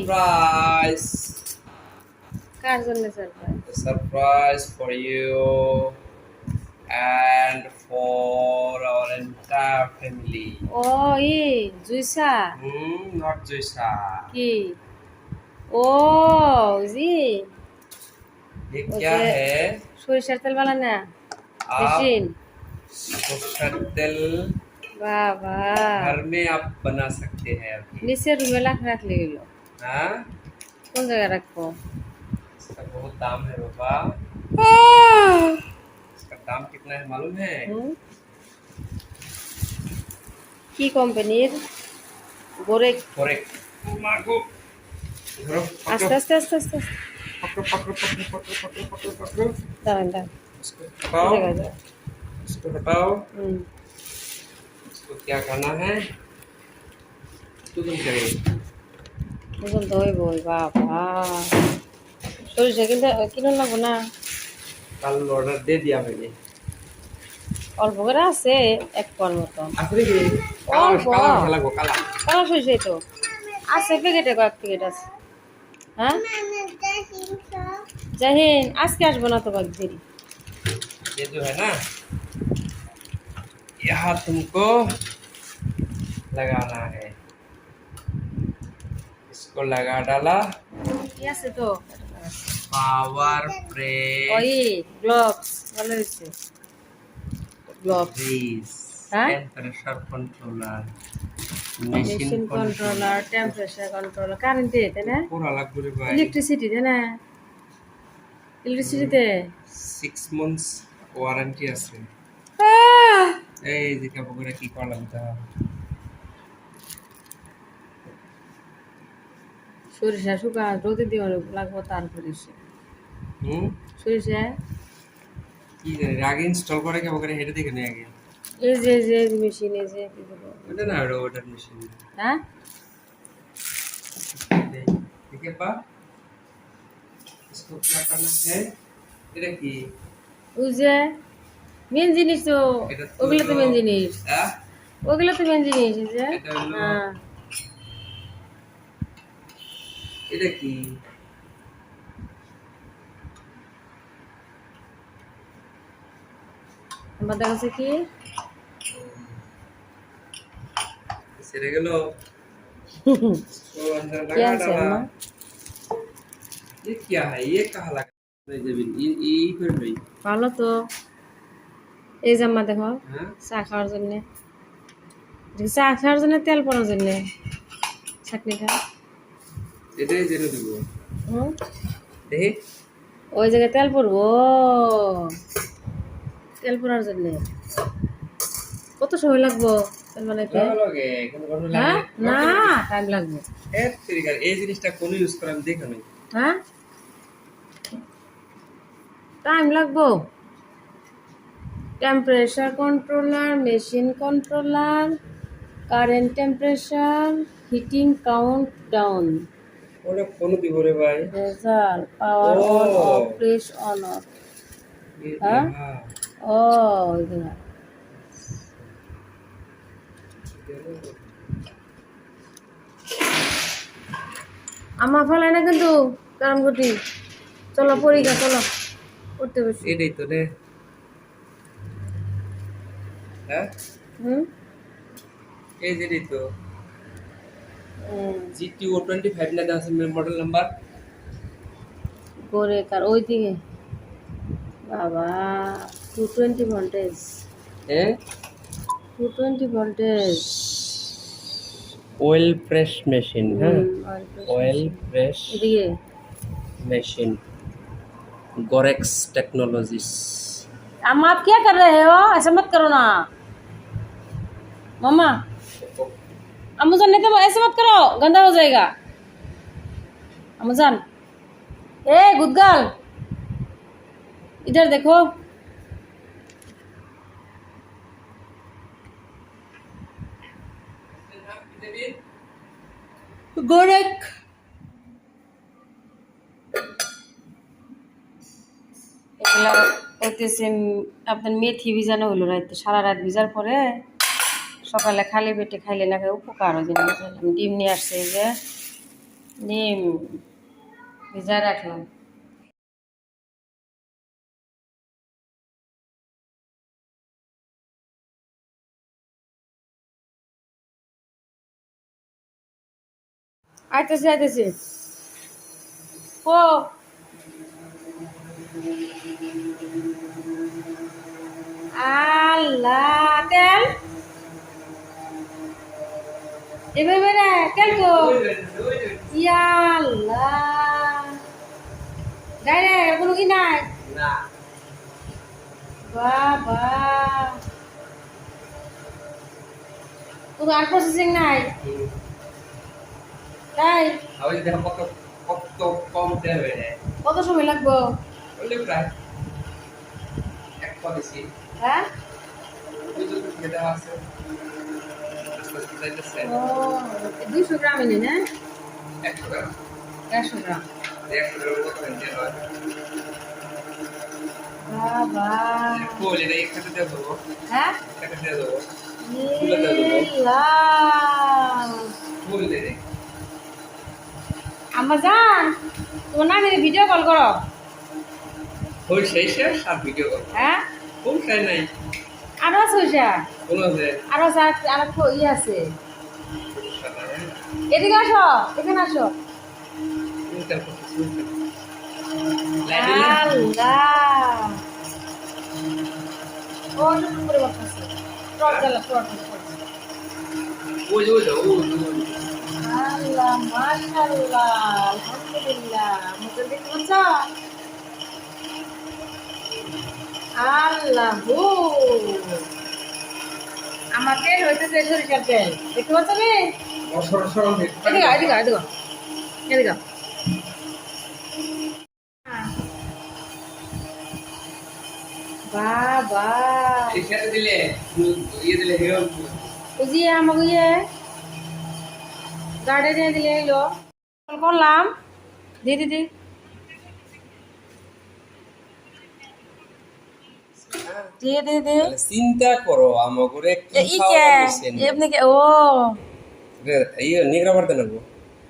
Surprise কার জন্য surprise surprise for you and for our entire family. O E জুইসা Hmm, not Joysa. কি ও জি ये okay. क्या है সরিষার তেল বানানা आप মেশিন उसका तेल বাবা घर में आप बना सकते हैं अभी নিচে রুমে লাখ রাখলে গেল हाँ কোন জায়গায় রাখবো इसका बहुत दाम है बाबा इसका दाम कितना है मालूम है হুম? কি কোম্পানির গোরে और एक मागो धरो, আস্তে पकड़ो আস্তে আস্তে আস্তে আস্তে। पकड़ो पकड़ो पकड़ो पकड़ो पकड़ो पकड़ो पकड़ो দাঁড়ান দাঁড়ান इसको এই हटाओ জায়গায় দাঁড়ান। इसको हटाओ হুম। इसको क्या करना है तू तुम करे এখন ধোই বই বাবা সরিষা কিন্তু কিনুন লাগবো না कल ऑर्डर दे दिया मैंने অল্প করে আছে এক পর মতন आखिरी की और काला काला वाह। लगो काला কালো সরিষাই তো আছে প্যাকেটে কয়েক প্যাকেট আছে হ্যাঁ জাহিন আজকে আসবো না তো বাক দেরি ये जो है ना यहाँ तुमको लगाना है इसको लगा डाला কি আছে তো पावर प्रेस ওই গ্লোভস ভালো হয়েছে gloves Breeze, Huh? temperature controller, machine machine controller. Controller temperature controller কারেন্টে তাই না পুরো লাগবে রে ভাই ইলেকট্রিসিটি তাই না ইলেকট্রিসিটিতে সিক্স মান্থস ওয়ারেন্টি আছে এই যে কাপড় করে কি করলাম তা সরিষা শুকা রোদে দিয়ে লাগবো তারপরে সে হুম সরিষা কি জানি আগে ইনস্টল করে কাপড় করে হেঁটে দেখে নি আগে এই যে এই যে মেশিন এই যে কি বলবো? ওটা না ওটা ওটার মেশিন হ্যাঁ ठीक है पा इसको क्या करना है এটা কি ওই যে মেন জিনিস তো এটা তো ওগুলো তো হলো- মেন জিনিস হ্যাঁ ওগুলো তো মেন জিনিস এই যে এটা হলো- হ্যাঁ এটা কি আমার দেখা যাচ্ছে কি সেরে গেল इसको अंदर क्या लगा है डाला शर्मा? ये क्या है ये कहाँ लगा जमीन ये ये कर भाई ভালো তো এই জাম্মা দেখো हाँ চা খাওয়ার জন্যে এটা চা খাওয়ার জন্য তেল পড়ার জন্যে চাটনিটা এটাই জেনে দিব। দেখি। ওই জায়গায় তেল পড়ব তেল পড়ার জন্য। কত সময় লাগবো? তেল বানাইতে? হ্যাঁ? না। টাইম লাগবে। এর তরিকার এই জিনিসটা কোন ইউজ করে আমি দেখো হ্যাঁ? টাইম লাগবো। Temperature controller machine controller current temperature heating count down ওরে ফোন দিব রে ভাই। Power on off on off হ্যাঁ? ও আমার না কিন্তু কারণ গুটি চলো পরীক্ষা চলো। করতে বসি। এটাই তো রে। হ্যাঁ? হুম? এই যে তো। তো হুম, জিটিও টোয়েন্টি ফাইভ না দেওয়া আছে মডেল নাম্বার করে কার ওই দিকে বাবা টু টোয়েন্টি ভোল্টেজ হ্যাঁ two twenty voltage oil press machine है ऑयल प्रेस এদিকে मशीन गोरेक्स टेक्नोलॉजीज अम्मा आप क्या कर रहे हो ऐसा मत करो ना मम्मा अम्मुजान नहीं तो ऐसे मत करो गंदा हो जाएगा अम्मुजान ए गुदगल इधर देखो गोरख এগুলা হইতেছে আপনার মেথি ভিজানো হলো রাতে সারা রাত ভিজার পরে সকালে খালি পেটে খাইলে না উপকার হয় যেন বুঝলাম। ডিম নিয়ে আসছে এই যে, ডিম ভিজায় রাখলাম। আইতেছি আইতেছি। ও আল্লাহ এবার বেড়ে তেল কো ইয়া আল্লাহ কোনো কি নাই? না। বাবা। কোনো আর প্রসেসিং নাই? তাই? কত কত কম কত সময় লাগবো? প্রায় এক হ্যাঁ? আছে। আস্তে যাইতেছে ও দুইশো গ্রাম। একশো গ্রাম। একশো তেল হয়? হ্যাঁ তোমার ভিডিও কল করো। সেই শেষ আর ভিডিও কল হ্যাঁ? খাই নাই। আরও আছে কোন আরও আছে আর ইয়ে আছে? এদিকে আসো এখানে আসো। আলহামদুলিল্লাহ। দেখতে পাচ্ছ? আল্লাহ। আমার তেল হইতেছে সরিষার তেল। দেখতে পাচ্ছ রে এদিকে এদিকে এদিকে এদিকে। বাবা। দিলে ইয়ে। আমাকে ইয়ে গার্ডেনে দিলে এলো। কল করলাম। দি দিদি দিয়ে দিয়ে তাহলে চিন্তা করো কি ই খাওয়া? এমনি কে ও। রে- ইয়ে নিগড়া পারতে নেব।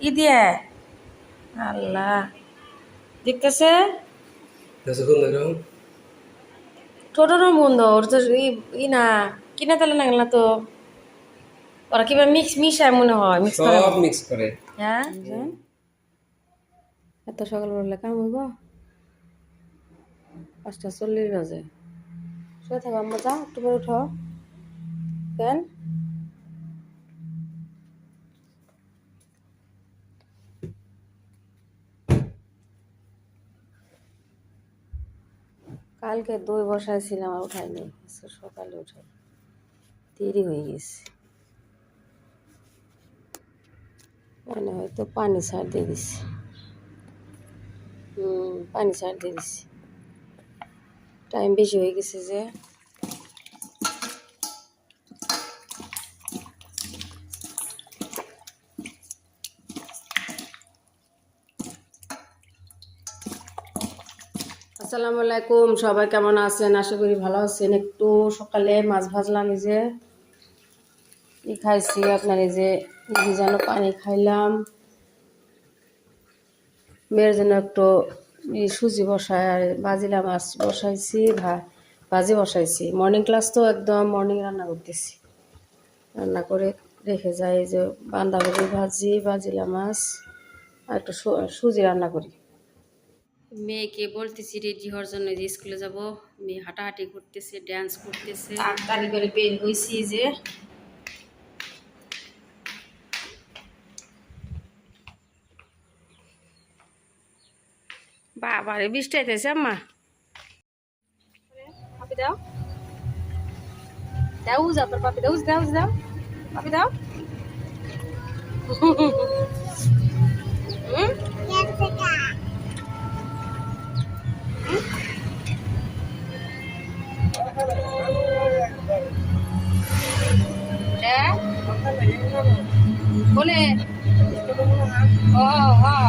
ই দিয়ে আল্লাহ। দেখতেছে? ওর তো ই- না কিনা তাহলে না গেল না তো। ওরা কিবা মিক্স মিশায় মনে হয় মিক্স করে। সব মিক্স করে। হ্যাঁ? এত সকালবেলা কাম হইব? পাঁচটা চল্লিশ বাজে। শুয়ে থাকো, আম্মা, যাও, একটু পরে উঠো। কেন? কালকে দই বসাইছিলাম আর উঠাইনি সকালে উঠাই। দেরি হয়ে গেছে। মানে হয়তো পানি ছাড় দিয়ে দিছি। হুম, পানি ছাড় দিয়ে দিছি। টাইম বেশি হয়ে গেছে যে আসসালামু আলাইকুম, সবাই কেমন আছেন? আশা করি ভালো আছেন। একটু সকালে মাছ ভাজলাম এই যে। ই খাইছি? আপনার এই যে ভিজানো পানি খাইলাম। মেয়ের জন্য একটু সুজি বসায় আর বাজিলা মাছ বসাইছি ভা ভাজি বসাইছি। মর্নিং ক্লাস তো একদম মর্নিং রান্না করতেছি। রান্না করে রেখে যাই যে বান্ধাকপি ভাজি বাজিলা মাছ আর একটু সু- সুজি রান্না করি। মেয়েকে বলতেছি রেডি হওয়ার জন্য যে স্কুলে যাব। মেয়ে হাঁটাহাঁটি করতেছে ড্যান্স করতেছে। তাড়াতাড়ি করে বের হয়েছি যে বাবা রে, বৃষ্টি আইতেছে আম্মা। পাপি দাও। দাও যাও তোর পাপি দাও দাও দাও। পাপি হ্যাঁ? বলে। ও হ্যাঁ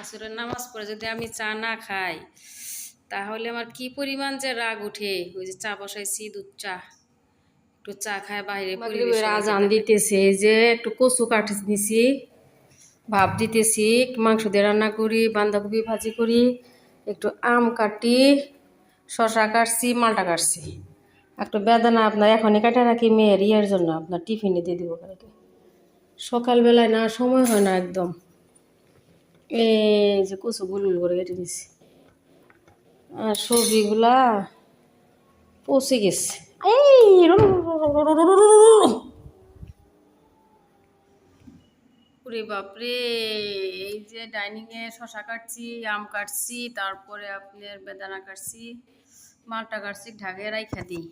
আসরের নামাজ পড়ে যদি আমি চা না খাই তাহলে আমার কি পরিমাণ যে রাগ উঠে ওই যে চা বসাইছি দুধ চা। একটু চা খায় বাইরে আজান দিতেছে এই যে একটু কচু কাঠি দিছি ভাপ দিতেছি মাংস দিয়ে রান্না করি বাঁধাকপি ভাজি করি একটু আম কাটি শশা কাটছি মালটা কাটছি। একটু বেদানা আপনার এখনই কাটা রাখি মেয়ের ইয়ের জন্য আপনার টিফিনে দিয়ে দিব কালকে। সকালবেলায় না সময় হয় না একদম। যে কচু গুল করে কেটে নিছি আর সবজিগুলা পচে গেছে এই বাপরে এই যে ডাইনিংয়ে শশা কাটছি আম কাটছি তারপরে আপনার বেদানা কাটছি মালটা কাটছি ঢাকে রাইখা দিই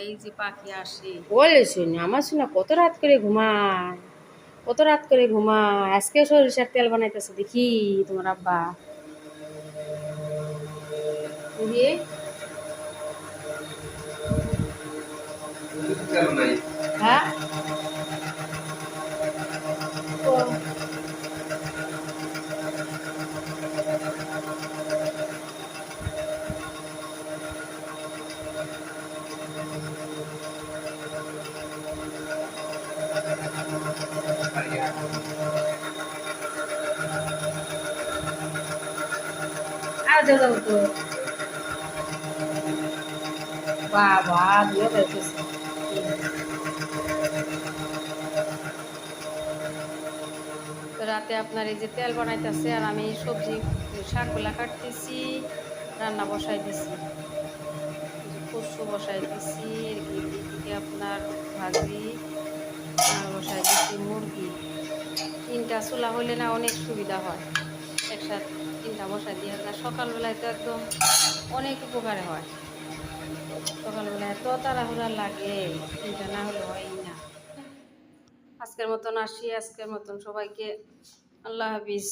এই যে পাখি আসে বলেছি আমার শোনা কত রাত করে ঘুমায় কত রাত করে ঘুমা আজকে সরিষার তেল বানাইতেছে দেখি তোমার আব্বা। দিয়ে হ্যাঁ? বাবা দিয়ে রাতে আপনার এই যে তেল বানাইতেছে আর আমি সবজি শাকগুলা কাটতেছি, রান্না বসাই দিছি কচু বসাই দিছি আপনার ভাজি, আর বসাই দিছি মুরগি। তিনটা চুলা হলে না অনেক সুবিধা হয়। একসাথে তিনটা বসাই দিয়ে সকালবেলায় তো একদম অনেক উপকারে হয়। সকালবেলায় এত তাড়াহুড়া লাগে, এটা না হলে হয় না। আজকের মতন আসি, আজকের মতন সবাইকে আল্লাহ হাফিজ।